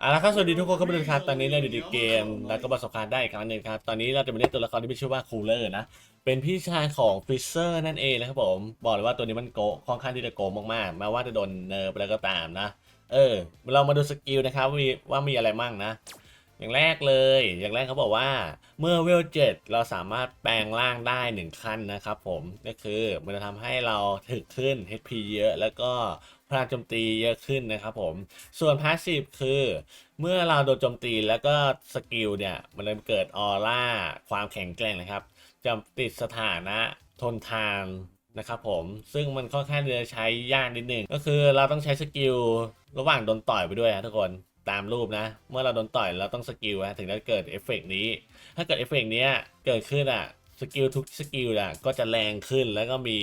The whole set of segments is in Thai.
เอาละครับสวัสดีทุกคนครับทุกท่านตอนนี้เราอยู่ในเกมแล้วก็ประสบการณ์ได้อีกครั้งหนึ่งครับ ตอนนี้เราจะมาเล่นตัวละครที่มีชื่อว่าคูลเลอร์นะ เป็นพี่ชายของฟิเซอร์นั่นเองนะครับผม บอกเลยว่าตัวนี้มันโกค่อนข้างที่จะโกมากๆแม้ว่าจะโดนเนิร์ฟไปแล้วก็ตามนะ เออ เรามาดูสกิลนะครับว่ามีว่ามีอะไรมั่งนะ อย่างแรกเลย อย่างแรกเขาบอกว่าเมื่อเวลเจ็ดเราสามารถแปลงร่างได้หนึ่งขั้นนะครับผม ก็คือมันจะทำให้เราถึกขึ้น HP เยอะแล้วก็ พลังโจมตีเยอะขึ้นนะครับผม ส่วนพาสซีฟคือ เมื่อเราโดนโจมตีแล้วก็สกิลเนี่ย มันจะเกิดออร่าความแข็งแกร่งนะครับจะติดสถานะทนทานนะครับผม ซึ่งมันค่อนข้างจะใช้ยากนิดนึง ก็คือเราต้องใช้สกิลระหว่างโดนต่อยไปด้วยนะทุกคนตามรูปนะ เมื่อเราโดนต่อยเราต้องสกิลนะถึงจะเกิดเอฟเฟกต์นี้ ถ้าเกิดเอฟเฟกต์นี้เกิดขึ้นอะสกิลทุกสกิลอะก็จะแรงขึ้นแล้วก็มี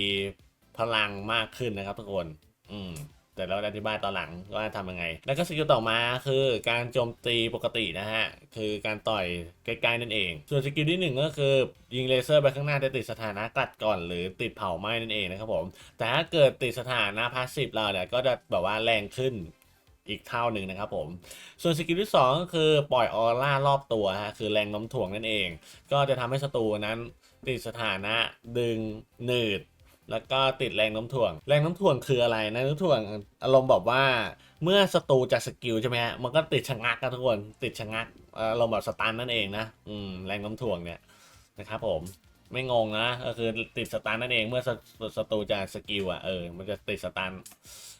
พลังมากขึ้นนะครับทุกคน อืม แต่เราอธิบายตอนหลังว่าทำยังไง แล้วก็สกิลต่อมาคือการโจมตีปกตินะฮะ คือการต่อยใกล้ๆนั่นเอง ส่วนสกิลที่หนึ่งก็คือ ยิงเลเซอร์ไปข้างหน้าจะติดสถานะกัดก่อนหรือติดเผาไหม้นั่นเองนะครับผม แต่ถ้าเกิดติดสถานะพาสซีฟเราเนี่ยก็จะแบบว่าแรงขึ้นอีกเท่าหนึ่งนะครับผม ส่วนสกิลที่สองก็คือปล่อยออร่ารอบตัวฮะคือแรงน้มถ่วงนั่นเอง ก็จะทำให้ศัตรูนั้นติดสถานะดึงหนืด แล้วก็ติดแรงน้มถ่วง แรงน้มถ่วงคืออะไรแรงโน้มถ่วงอารมณ์แบบว่าเมื่อศัตรูจะสกิลใช่ไหมฮะมันก็ติดชะงักกันทุกคนติดชะงักอารมณ์แบบสตันนั่นเองนะอืมแรงน้มถ่วงเนี่ยนะครับผมไม่งงนะก็คือติดสตันนั่นเองเมื่อศัศัตรูจะสกิลอะเออมันจะติดสตัน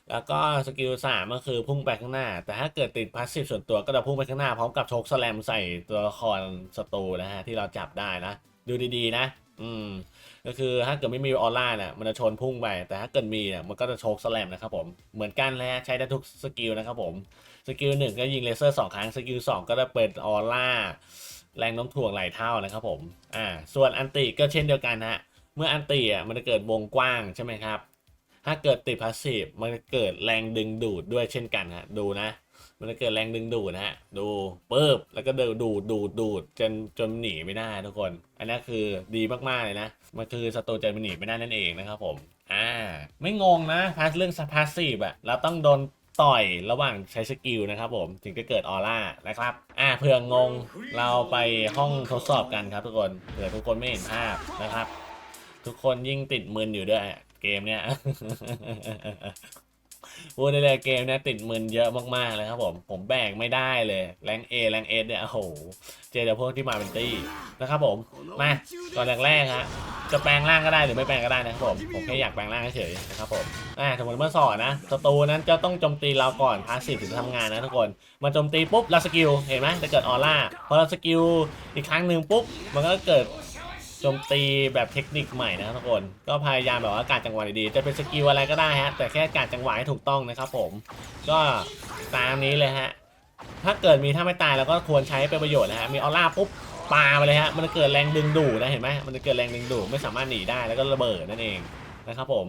แล้วก็สกิลสามก็คือพุ่งไปข้างหน้า แต่ถ้าเกิดติดพาสซีฟส่วนตัวก็จะพุ่งไปข้างหน้าพร้อมกับโชกสแลมใส่ตัวละครศัตรูนะฮะที่เราจับได้นะ ดูดีๆนะ อืม ก็คือถ้าเกิดไม่มีออร่าเนี่ยมันจะชนพุ่งไป แต่ถ้าเกิดมีเนี่ยมันก็จะโชกสแลมนะครับผมเหมือนกันเลยฮะใช้ได้ทุกสกิลนะครับผมสกิลหนึ่งก็ยิงเลเซอร์สองครั้งสกิลสองก็จะเปิดออร่าแรงโน้มถ่วงหลายเท่านะครับผมอ่าส่วนอันติก็เช่นเดียวกันฮะเมื่ออันติอะมันจะเกิดวงกว้างใช่ไหมครับถ้าเกิดติดพาสซีฟมันจะเกิดแรงดึงดูดด้วยเช่นกันฮะดูนะ มันจะเกิดแรงดึงดูดนะฮะ ดูเปึ๊บแล้วก็เดินดูดดูดดูดจนจนหนีไม่ได้ทุกคน อันนี้คือดีมากๆเลยนะ มันคือศัตรูใจมันหนีไม่ได้นั่นเองนะครับผม อ่า ไม่งงนะพาสเรื่องพาสซีฟอะเราต้องโดนต่อยระหว่างใช้สกิลนะครับผมถึงจะเกิดออร่านะครับ อ่าเผื่องงเราไปห้องทดสอบกันครับทุกคนเผื่อทุกคนไม่เห็นภาพนะครับ ทุกคนยิ่งติดมึนอยู่ด้วยเกมเนี้ย พูดได้เลยเกมเนี้ยติดมึนเยอะมากๆเลยครับผม ผมแบ่งไม่ได้เลย แรงเอแรงเอเนี่ย โอ้โห เจอแต่พวกที่มาเป็นตี้นะครับผม มาก่อนแรกๆฮะจะแปลงร่างก็ได้หรือไม่แปลงก็ได้นะครับผม ผมแค่อยากแปลงร่างเฉยๆนะครับผมอ่าสมมติเมื่อสอนนะศัตรูนั้นจะต้องโจมตีเราก่อนพาสซีฟถึงจะทำงานนะทุกคนมาโจมตีปุ๊บเราสกิล เห็นไหมจะเกิดออร่า พอเราสกิลอีกครั้งหนึ่งปุ๊บ มันก็เกิด โจมตีแบบเทคนิคใหม่นะทุกคน ก็พยายามแบบว่าการจังหวะดีๆจะเป็นสกิลอะไรก็ได้ฮะ แต่แค่การจังหวะให้ถูกต้องนะครับผม ก็ตามนี้เลยฮะ ถ้าเกิดมีถ้าไม่ตายเราก็ควรใช้เป็นประโยชน์นะฮะ มีออร่าปุ๊บปาไปเลยฮะ มันจะเกิดแรงดึงดูดนะเห็นไหมมันจะเกิดแรงดึงดูดไม่สามารถหนีได้แล้วก็ระเบิดนั่นเองนะครับผม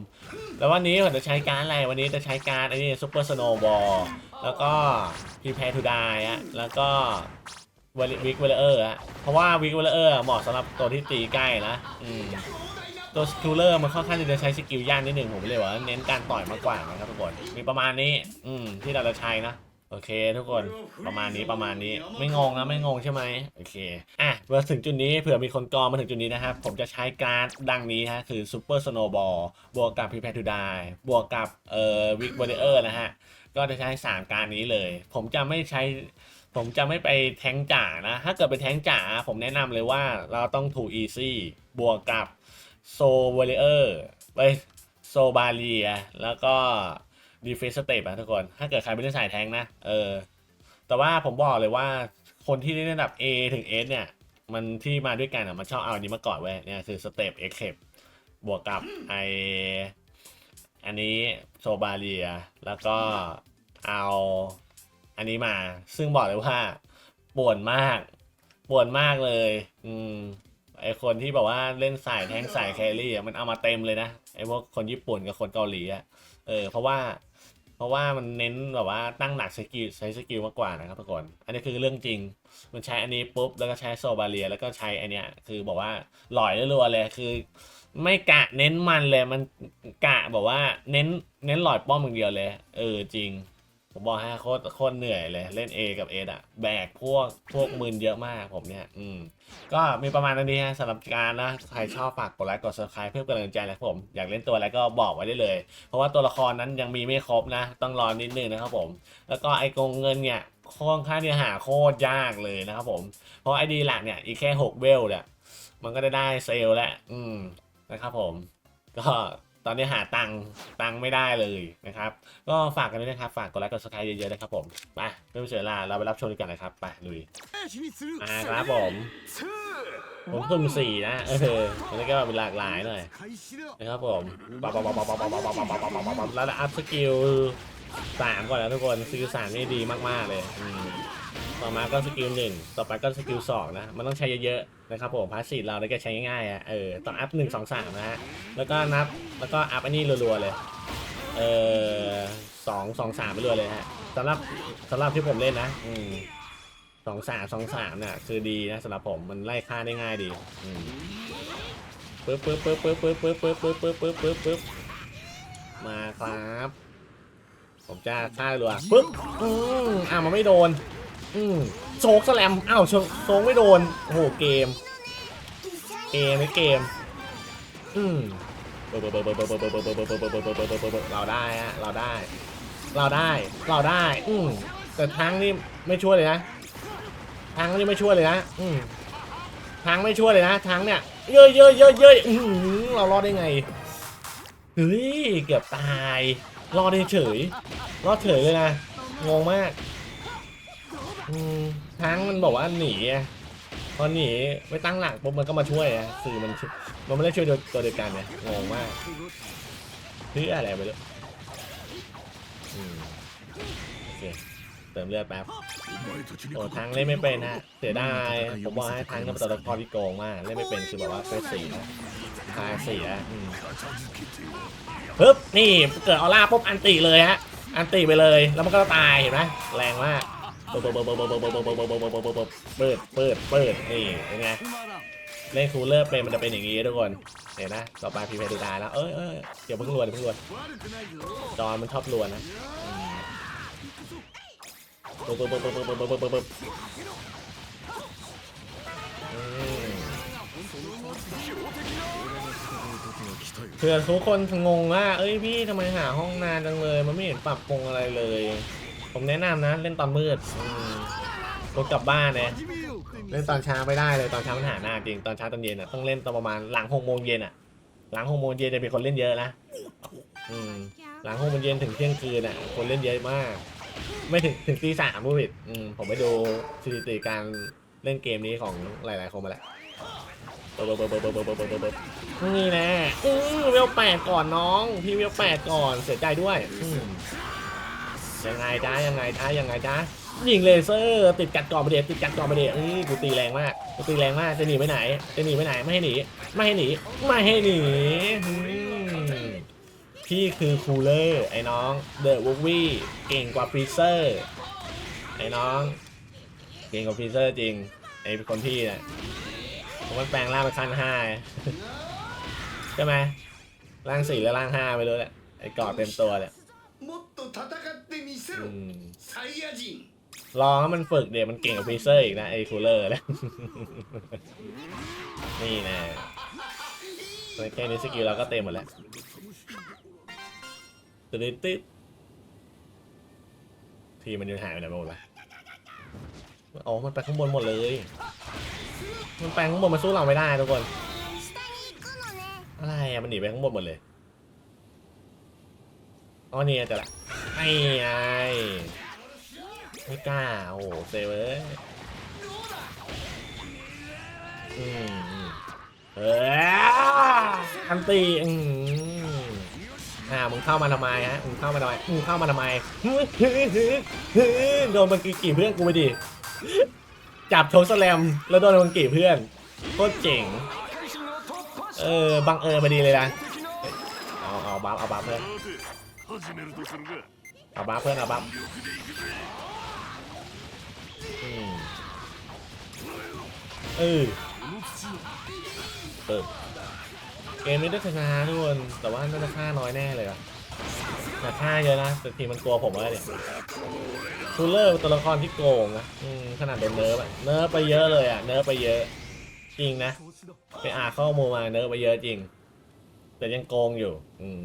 แล้ววันนี้ผมจะใช้การอะไร วันนี้จะใช้การไอ้นี่ซูเปอร์สโนว์บอล แล้วก็พีแพร์ทูไดฮะ แล้วก็ วิกเวลเออร์อะเพราะว่าวิกเวลเออร์เหมาะสำหรับตัวที่ตีใกล้นะอืมตัวสกิลเลอร์มันค่อนข้างจะใช้สกิลยากนิดหนึ่งผมเลยว่าเน้นการต่อยมากกว่านะครับทุกคนมีประมาณนี้ อืมที่เราจะใช้นะโอเค ทุกคนประมาณนี้ประมาณนี้ไม่งงนะไม่งงใช่ไหมโอเคอะมาถึงจุดนี้เผื่อมีคนกองมาถึงจุดนี้นะครับผมจะใช้การดดังนี้ฮะคือซูเปอร์สโนว์บอลบวกกับพีแพทูไดบวกกับเอ่อวิกเวลเออร์นะฮะก็จะใช้สามการนี้เลย ผมจะไม่ใช้ ผมจะไม่ไปแทงจ่านะ ถ้าเกิดไปแทงจ่าผมแนะนำเลยว่าเราต้องถูอีซี่บวกกับโซเวเลอร์ไปโซบาเลียแล้วก็ดีเฟสเตปอะทุกคน ถ้าเกิดใครไม่ได้สายแทงนะ เออ แต่ว่าผมบอกเลยว่าคนที่ได้ระดับ A ถึง S เนี่ย มันที่มาด้วยกันอะมันชอบเอาอันนี้มาก่อนเว้ย เนี่ยคือสเตปเอ็กเคปบวกกับไออันนี้โซบาเลีย แล้วก็เอา อันนี้มา ซึ่งบอกเลยว่าป่วนมากป่วนมากเลย อืมไอคนที่บอกว่าเล่นสายแทงสายแครี่อะมันเอามาเต็มเลยนะไอพวกคนญี่ปุ่นกับคนเกาหลีอะเออเพราะว่าเพราะว่ามันเน้นแบบว่าตั้งหนักสกิลใช้สกิลมากกว่านะครับทุกคน อันนี้คือเรื่องจริง มันใช้อันนี้ปุ๊บแล้วก็ใช้โซบาเลีย แล้วก็ใช้อันเนี้ยคือบอกว่าหล่อยรัวเลยคือ ไม่กะเน้นมันเลยมันกะบอกว่าเน้นเน้นหลอยป้อมอย่างเดียวเลย เออจริง ผมบอกให้โคตรโคตรเหนื่อยเลย เล่น A กับ S อะ แบกพวกพวกมืนเยอะมากผมเนี่ย อืม ก็มีประมาณนี้ฮะสำหรับการนะ ใครชอบฝากกดไลค์กด subscribe เพื่อเป็นกำลังใจนะผม อยากเล่นตัวอะไรก็บอกไว้ได้เลย เพราะว่าตัวละครนั้นยังมีไม่ครบนะ ต้องรอนิดนึงนะครับผม แล้วก็ไอกงเงินเนี่ยค่อนข้างที่จะหาโคตรยากเลยนะครับผม เพราะไอดีหลักเนี่ยอีกแค่ 6 เวลเนี่ยมันก็ได้ได้เซลล์แล้ว อืมนะครับผม ก็ ตอนนี้หาตังค์ตังไม่ได้เลยนะครับ ก็ฝากกันด้วยนะครับ ฝากกดไลค์กด subscribe เยอะๆนะครับผมไปไม่ต้องเสียเวลาเราไปรับชมกันนะครับ ไปลุยอ่าครับผมผมสุ่มสี่นะเออมันก็มีหลากหลายหน่อยนะครับผมปั๊บปั๊บปั๊บปั๊บปั๊บปั๊บปั๊บปั๊บปั๊บปั๊บปั๊บแล้วอัพสกิลสามก่อนนะทุกคนสกิลสามนี่ดีมากๆเลยอืม ต่อมาก็สกิลหนึ่งต่อไปก็สกิลสองนะ มันต้องใช้เยอะๆนะครับผมพาสซีฟเราได้แค่ใช้ง่ายๆอะเออต้องอัพหนึ่งสองสามนะฮะแล้วก็นับแล้วก็อัพอันนี้รัวๆเลยเออสองสองสามไปรัวเลยฮะสำหรับสำหรับที่ผมเล่นนะอืมสองสามสองสามเนี่ยคือดีนะสำหรับผมมันไล่ฆ่าได้ง่ายดีอืมปึ๊บปึ๊บปึ๊บปึ๊บปึ๊บปึ๊บปึ๊บปึ๊บปึ๊บปึ๊บปึ๊บปึ๊บมาครับ ผมจะฆ่ารัวปึ๊บอืมอ้าวมันไม่โดน อืมโชกสแลมอ้าวโชกโชกไม่โดน โอ้โหเกม เกมไม่เกม อืมเราได้ฮะเราได้ เราได้ เราได้ อืมแต่ทั้งนี่ไม่ช่วยเลยนะทางนี่ไม่ช่วยเลยนะอืมทางไม่ช่วยเลยนะทางเนี่ยเยอะเยอะเยอะเยอะเรารอดได้ไงเฮ้ยเกือบตาย รอดได้เฉยรอดเฉยเลยนะงงมาก อืมทางมันบอกว่าหนีพอหนีไม่ตั้งหลักปุ๊บมันก็มาช่วยอะสื่อมันช่วยมันไม่ได้ช่วยตัวเดียวกันเนี่ยงงมากเพื่ออะไรไปเลยอืมโอเคเติมเลือดแป๊บโอ้ทางเล่นไม่เป็นฮะเสียดายผมบอกให้ทางเป็นตัวละครที่โกงมากเล่นไม่เป็นคือแบบว่าเฟสสี่นะทายเสียอืมปึ๊บนี่เกิดออร่าปุ๊บอันติเลยฮะอันติไปเลยแล้วมันก็ตายเห็นไหมแรงมาก เปิดเปิดเปิดเปิดเปิดเปิดเปิดเปิดเปิดเปิดเปิดเปิดเปิดเปิดเปิดนี่เป็นไงเล่นคูลเลอร์เป็นมันจะเป็นอย่างนี้ทุกคนเห็นนะต่อไปพีเพดูตาแล้วเอ้ยเอ้ยเดี๋ยวเพิ่งรวนเพิ่งรวนจอมันชอบรวนนะอืมปึ๊บปึ๊บปึ๊บปึ๊บปึ๊บปึ๊บปึ๊บปึ๊บอืมเผื่อทุกคนงงว่าเอ้ยพี่ทำไมหาห้องนานจังเลย มันไม่เห็นปรับปรุงอะไรเลย ผมแนะนำนะ เล่นตอนมืดรถกลับบ้านเนะเล่นตอนเช้าไม่ได้เลยตอนเช้ามันหาหน้าจริงตอนเช้าตอนเย็นอะต้องเล่นตอนประมาณหลังหกโมงเย็นอะ หลังหกโมงเย็นจะมีคนเล่นเยอะนะอืมหลังหกโมงเย็นถึงเที่ยงคืนอะ คนเล่นเยอะมาก ไม่ถึงถึงตีสามผู้ผิดอืมผมไปดูสถิติการเล่นเกมนี้ของหลายๆคนมาแล้วนี่แหละอือเวลแปดก่อนน้อง พี่เวลแปดก่อนเสียใจด้วย ยังไงจ้ายังไงจ้ายังไงจ้ายิงเลเซอร์ติดกัดก่อนประเดี๋ยวติดกัดก่อนประเดี๋ยวนี่กูตีแรงมากกูตีแรงมากจะหนีไปไหนจะหนีไปไหนไม่ให้หนีไม่ให้หนีไม่ให้หนีพี่คือคูลเลอร์ไอ้น้องเดอะวูวี่เก่งกว่าฟรีเซอร์ไอ้น้อง เก่งกว่าฟรีเซอร์จริงไอ้คนพี่เนี่ยผมมันแปลงร่างเป็นขั้นห้าใช่ไหมร่างสี่แล้วร่างห้าไปเลยแหละไอ้กอดเต็มตัวเนี่ย もっと戦ってみせ อื ろ ม サイヤ人 ลองให้มันฝึกเดี๋ยวมันเก่งกว่าฟรีเซอร์อีกนะไอ้คูลเลอร์เลย นี่แน่แค่นี้สกิลเราก็เต็มหมดแล้วตึ๊ดตึ๊ดทีมันอยู่หายไปไหนหมดละอ๋อมันไปข้างบนหมดเลย มันไปข้างบนมาสู้เราไม่ได้ทุกคน อะไรอะมันหนีไปข้างบนหมดเลย อ๋อเนี่ยจะละไอ้ไอ้ไม่กล้า โอ้โหเซเวอร์อืมเอออันตีอืมอ่า มึงเข้ามาทำไมฮะ มึงเข้ามาทำไม มึงเข้ามาทำไมโดนมังกี่เพื่อนกูไปดิ จับโชว์สแลม แล้วโดนมังกี่เพื่อน โคตรเจ๋ง เออ บังเอิญพอดีเลยนะ เอา เอาบัฟเอาบัฟเพื่อ เอาบัฟเพื่อนเอาบัฟอืมเออเออเกมนี้ได้ชนะทุกคนแต่ว่าน่าจะฆ่าน้อยแน่เลยอะแต่ฆ่าเยอะนะแต่ทีมันกลัวผมแล้วเนี่ยคูลเลอร์เป็นตัวละครที่โกงนะขนาดโดนเนิร์ฟอะเนิร์ฟไปเยอะเลยอะเนิร์ฟไปเยอะ จริงนะ ไปอ่านข้อมูลมาเนิร์ฟไปเยอะจริง แต่ยังโกงอยู่ อืม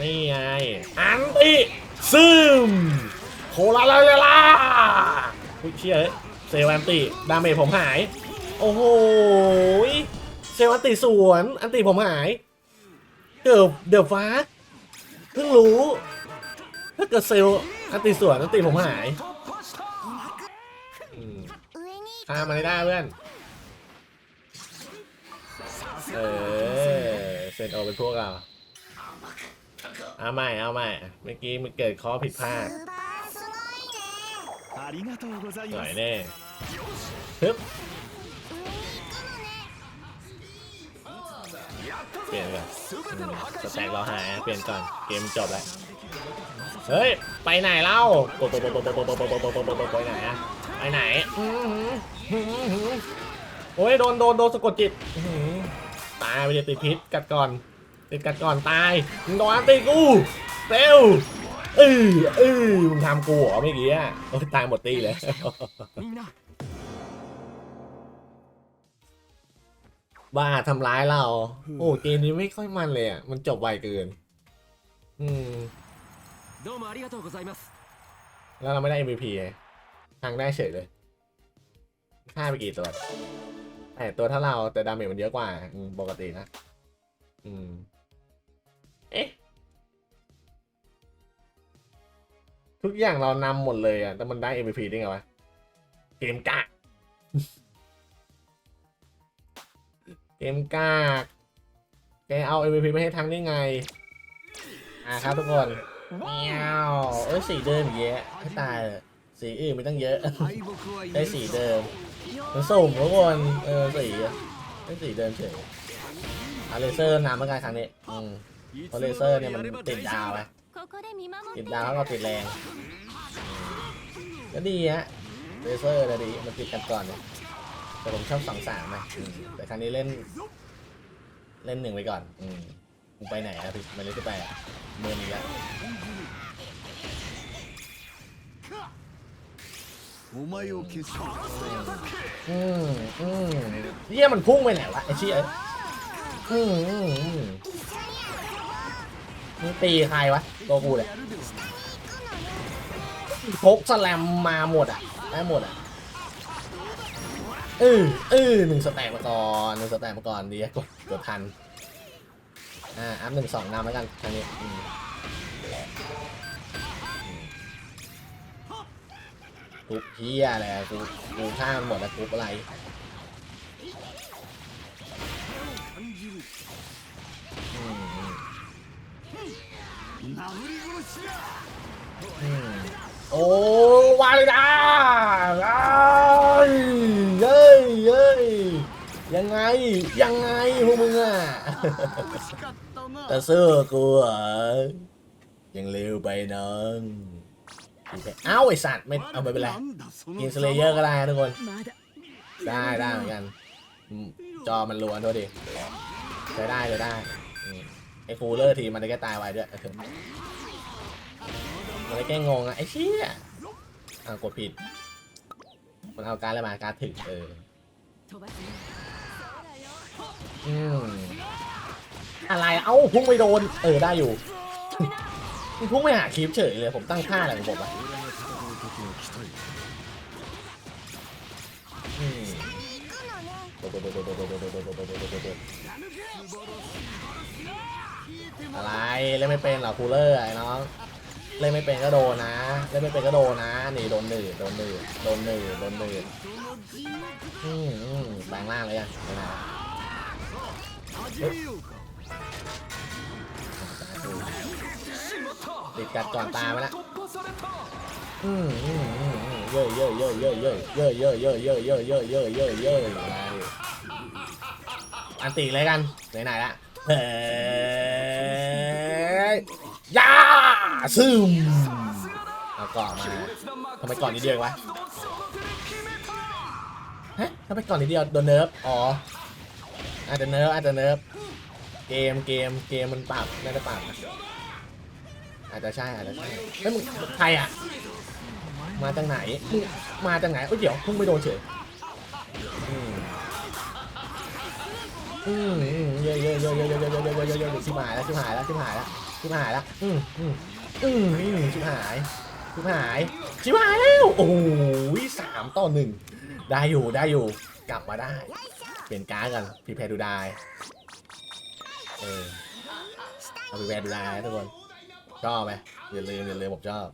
ม่ไง อันติซึมโคลาลาลาลาอุ๊ยเชี่ยเอ้ยเซลลอันติดาเมจผมหาย โอ้โหเซลลอันติสวน อันติผมหาย เดือบเดือบฟ้าเพิ่งรู้ ถ้าเกิดเซลอันติสวนอันติผมหายอามมาได้ได้เพื่อน เออเซนโอเป็นพวกเรา เอาใหม่เอาใหม่เมื่อกี้มันเกิดข้อผิดพลาดจ่อยแน่ฮึบเปลี่ยนก่อนสแต็กเราหายเปลี่ยนก่อนเกมจบแล้วเฮ้ย ไปไหนเล่าไปไหนอะไปไหนโอ้ยโดนโดนโดนสะกดจิตตายไปเดี๋ยวติดพิษกัดก่อน ติดกัดก่อนตายมึงโดนอนตีกูเร็วเออเออมึงทำกูเหรอเมื่อกี้อะตายหมดตีเลยบ้าทำร้ายเรา โอ้เกมนี้ไม่ค่อยมันเลยอะ มันจบไวเกิน อืมแล้วเราไม่ได้ MVP ทางได้เฉยเลยฆ่าไปกี่ตัวแต่ตัวถ้าเราแต่ดาเมจมันเยอะกว่าปกตินะ อืม ทุกอย่างเรานำหมดเลยอะ แต่มันได้ MVP ได้ไงวะ เกมกาก เกมกากแกเอา MVP ไม่ให้ทั้งได้ไง อ่าครับทุกคนเมียวเอ้ยสีเดิมเยอะให้ตายสีอื่นไม่ต้องเยอะ ได้สีเดิมมันสุ่มทุกคนเออสีได้สีเดิมเฉยอาเลเซอร์นำเมื่อกี้ครั้งนี้อืม เพราะเลเซอร์เนี่ยมันติดดาวไงติดดาวแล้วเราติดแรงก็ดีฮะเลเซอร์เลดีมันติดกันก่อนเนี่ยแต่ผมชอบสองสามนะแต่ครั้งนี้เล่น เล่นหนึ่งไปก่อน อืมไปไหนอะพี่มันเล่นไปอะเมืองนี้ละอืมอืมเยี่ยมันพุ่งไปไหนวะไอ้ชี้เอ้ยอืมอืม มึงตีใครวะตัวกูเนี่ยพกสแลมมาหมดอะได้หมดอะเออเออหนึ่งสแต็กมาก่อนหนึ่งสแต็กมาก่อนดีกดกดทันอ่าอัพหนึ่งสองนำแล้วกันครั้งนี้อืมกรุ๊ปเฮียอะไรอะกูกูฆ่ามันหมดแล้วกรุ๊ปอะไร โอ้วาเลยนะเย้ยเย้ยยังไง ยังไงพวกมึงอะแต่เสื้อกูอะยังเร็วไปน้องเอ้าไอสัตว์ไม่เอาไปเป็นไรกินสเลเยอร์ก็ได้ทุกคน ได้ได้เหมือนกัน จอมันรัวด้วยดิใช้ได้เลยได้ ไอ้คูลเลอร์ทีมันได้แก้ตายไวด้วยมันได้แก้งงอะไอ้เชี่ยอ่ากดผิด มันเอาการอะไรมาการถึงเอออืมอะไรเอ้าพุ่งไปโดน เออได้อยู่พุ่งไปหาคลิปเฉยเลยผมตั้งค่าอะไรของผมอะโดดโดดโดดโดดโดโดด เล่นไม่เป็นหรอคูลเลอร์ไอ้น้องเล่นไม่เป็นก็โดนนะ เล่นไม่เป็นก็โดนนะนี่โดนหนึ่งโดนหนึ่งโดนหนึ่งโดนหนึ่งอืมอืมแปลงร่างเลยอะนะติดกัดก่อนตาไปละอืมอืมอืมเย่เย่เย่เย่เย่เย่เย่เย่เย่เย่เย่เย่เย่เย่อะไรอันตีเลยกันไหนไหนละเฮ้ ยยาซึมเอาก่อนมาทำไมก่อนนิดเดียววะฮะทำไมก่อนนิดเดียวโดนเนิร์ฟอ๋ออาจจะเนิร์ฟอาจจะเนิร์ฟเกมเกมเกมมันปรับน่าจะปรับนะอาจจะใช่อาจจะใช่เฮ้ยมึงใครอะมาจากไหนมึงมาจากไหนเอ้ยเดี๋ยวเพิ่งไปโดนเฉยอืมอืมอืมเยอะเยอะเยอะเยอะเยอะเยอะเยอะเยอะเยอะเยอะเยอะชิบหายแล้วชิบหายแล้วชิบหายแล้ว ชิบหายละอืมอืมอืมอืมชิบหายชิบหายชิบหายแล้วโอ้ยสามต่อหนึ่งได้อยู่ได้อยู่ กลับมาได้ เปลี่ยนการ์ดกันพีแพรดูได้เออเอาพีแพรดูได้ทุกคนชอบไหมอย่าลืมอย่าลืมผมชอบ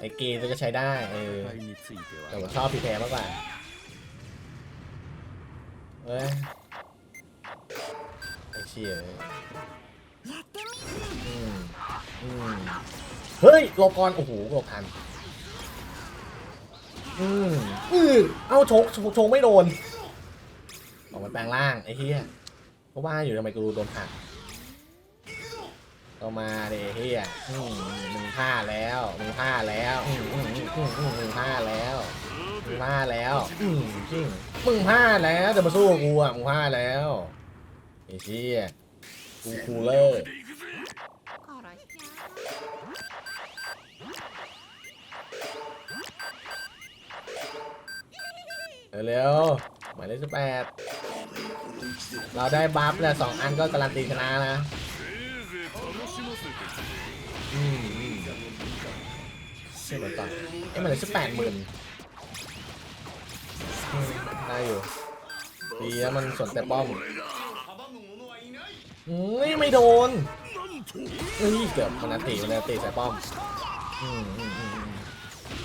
ไอเกมก็ใช้ได้เออแต่ผมชอบพีแพรมากกว่าเฮ้ยไอเชี่ย อืมเฮ้ยหลบก่อนโอ้โหหลบทันอืมอือเอ้าชกชกชกไม่โดนออกมาแปลงร่างไอ้เหี้ยเพราะว่าอยู่ทำไมกูโดนผลักก็มาเดเฮียอืมมึงพลาดแล้วมึงพลาดแล้วอืมอืมอืมอืมมึงพลาดแล้วมึงพลาดแล้วอืมจริงมึงพลาดแล้วจะมาสู้กูอะมึงพลาดแล้วไอ้เชี่ยูคูเลอร์เร็วๆหมายเลขสิบแปดเราได้บัฟแล้วสองอันก็การันตีชนะนะอืมเช่นกันต่อไอ้มันเหลือสิบแปดหมื่นได้อยู่ดีแล้วมันส่วนแต่ป้อม นี่ไม่โดนนี่ยเกือบมันตีมันตีใส่ป้อม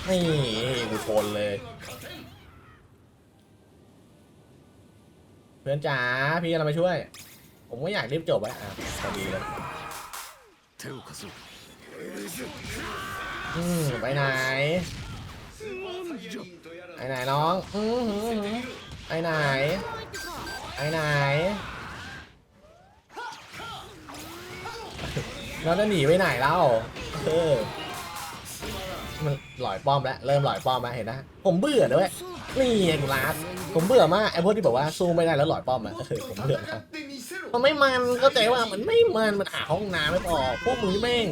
นี่กูชนเลย เพื่อนจ๋าพี่กะลัมาช่วย ผมไม่อยากรีบจบอะอะพอดีเลยอืมไปไหนไปไหนน้องอือไอไหนไอไหน แล้วจะหนีไปไหนเล่าเออมันหลอยป้อมแล้วเริ่มหลอยป้อมมาเห็นนะผมเบื่อด้วยนี่ไอ้ลัสผมเบื่อมากไอ้พวกที่บอกว่าสู้ไม่ได้แล้วหลอยป้อมอะเออผมเบื่อครัมันไม่มันก็จาใจว่ามันไม่มันมันอาห้องน้ำไม่พอพวกมึงนี่แม่ง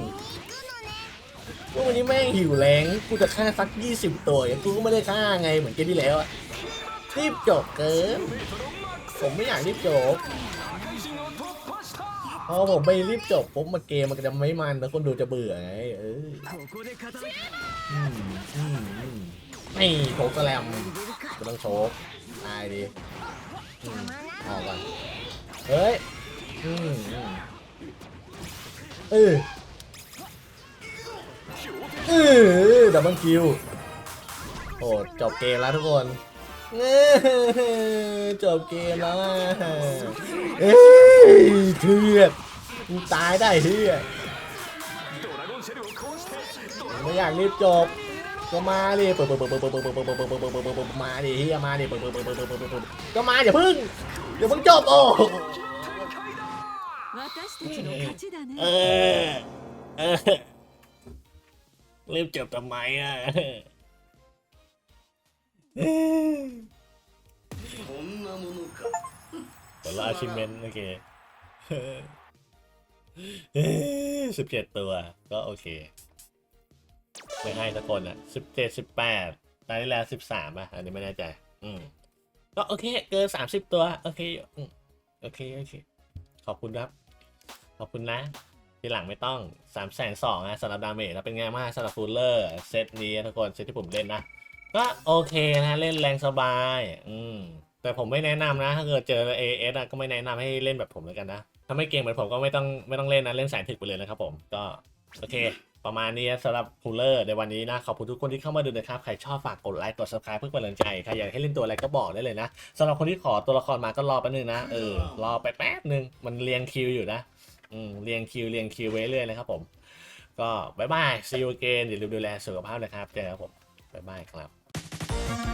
พวกมึงนี่แม่งหิวแรงกูจะฆ่าสักยี่สิบตัวอย่างกูก็ไม่ได้ฆ่าไงเหมือนเกมที่แล้วอะรีบจบเกินผมไม่อยากรีบจบ อผมไม่รีบจบปุ๊บมาเกมมันจะไม่มันแล้วคนดูจะเบื่อไงเอออืมอืมอืมไม่โชกแสลมไม่ต้องโชกตายดิออกก่อนเฮ้ยอืมอืมเออเออดับเบิลคิวโอ้จบเกมแล้วทุกคน จบเกมแล้วเอ้ยเถียอตายได้เฮียไม่อยากรีบจบก็มาดิมาดิเฮียมาดิเปิดเดเปิก็มาอย่าพึ่งเดี๋ยวพึ่งจบโอ้เออเอรีบจบทำไมอะ ลลาชิเมนโอเคสิบเจ็ดตัวก็โอเค ไม่ให้สักคนอะสิบเจ็ดสิบแปดตอนนี้แล้วสิบสามอะ อันนี้ไม่แน่ใจ อืม ก็โอเค เกินสามสิบตัว โอเคอืมโอเค โอเค ขอบคุณครับ ขอบคุณนะ ทีหลังไม่ต้องสามแสนสองนะสำหรับดาเมจแล้วเป็นไงบ้างสำหรับฟูลเลอร์เซตนี้ทุกคน เซตที่ผมเล่นนะ ก็โอเคนะ เล่นแรงสบาย อืม แต่ผมไม่แนะนำนะ ถ้าเกิดเจอ AS อะก็ไม่แนะนำให้เล่นแบบผมแล้วกันนะ ถ้าไม่เก่งเหมือนผมก็ไม่ต้องไม่ต้องเล่นนะ เล่นสายถึกไปเลยนะครับผม ก็โอเค ประมาณนี้สำหรับคูลเลอร์ในวันนี้นะ ขอบคุณทุกคนที่เข้ามาดูนะครับ ใครชอบฝากกดไลค์ กด subscribe เพื่อเป็นกำลังใจ ใครอยากให้เล่นตัวอะไรก็บอกได้เลยนะสำหรับคนที่ขอตัวละครมาก็รอแป๊บนึงนะ เออ รอไปแป๊บนึง มันเรียงคิวอยู่นะ อืม เรียงคิว เรียงคิวไว้เรื่อยเลยครับผม ก็บายบาย see you again อย่าลืมดูแลสุขภาพนะครับ เจอกันครับผมบายบายครับ